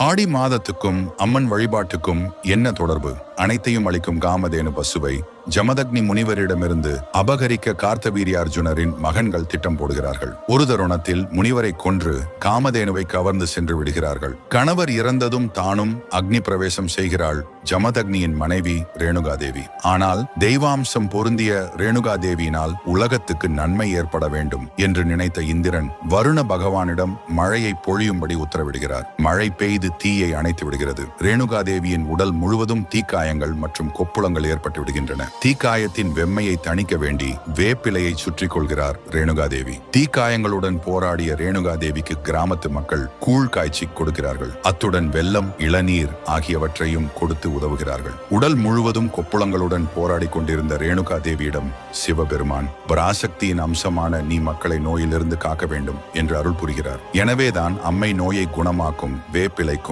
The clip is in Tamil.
ஆடி மாதத்துக்கும் அம்மன் வழிபாட்டுக்கும் என்ன தொடர்பு? அனைத்தையும் அளிக்கும் காமதேனு பசுவை ஜமதக்னி முனிவரிடமிருந்து அபகரிக்க கார்த்தவீரிய அர்ஜுனரின் மகன்கள் திட்டம் போடுகிறார்கள். ஒரு தருணத்தில் முனிவரை கொன்று காமதேனுவை கவர்ந்து சென்று விடுகிறார்கள். கணவர் இறந்ததும் தானும் அக்னி பிரவேசம் செய்கிறாள் ஜமதக்னியின் மனைவி ரேணுகாதேவி. ஆனால் தெய்வாம்சம் பொருந்திய ரேணுகாதேவியினால் உலகத்துக்கு நன்மை ஏற்பட வேண்டும் என்று நினைத்த இந்திரன் வருண பகவானிடம் மழையை பொழியும்படி உத்தரவிடுகிறார். மழை பெய்து தீயை அணைத்து விடுகிறது. ரேணுகாதேவியின் உடல் முழுவதும் தீக்காயங்கள் மற்றும் கொப்புளங்கள் ஏற்பட்டு விடுகின்றன. தீக்காயத்தின் வெம்மையை தணிக்க வேண்டி வேப்பிலையை சுற்றி கொள்கிறார் ரேணுகாதேவி. தீக்காயங்களுடன் போராடிய ரேணுகாதேவிக்கு கிராமத்து மக்கள் கூழ் காய்ச்சி கொடுக்கிறார்கள். அத்துடன் வெள்ளம் இளநீர் ஆகியவற்றையும் கொடுத்து உதவுகிறார்கள். உடல் முழுவதும் கொப்புளங்களுடன் போராடி கொண்டிருந்த ரேணுகா தேவியிடம் சிவபெருமான் பராசக்தியின் அம்சமான நீ மக்களை நோயிலிருந்து காக்க வேண்டும் என்று அருள் புரிகிறார். எனவேதான் அம்மை நோயை குணமாக்கும் வேப்பிலைக்கும்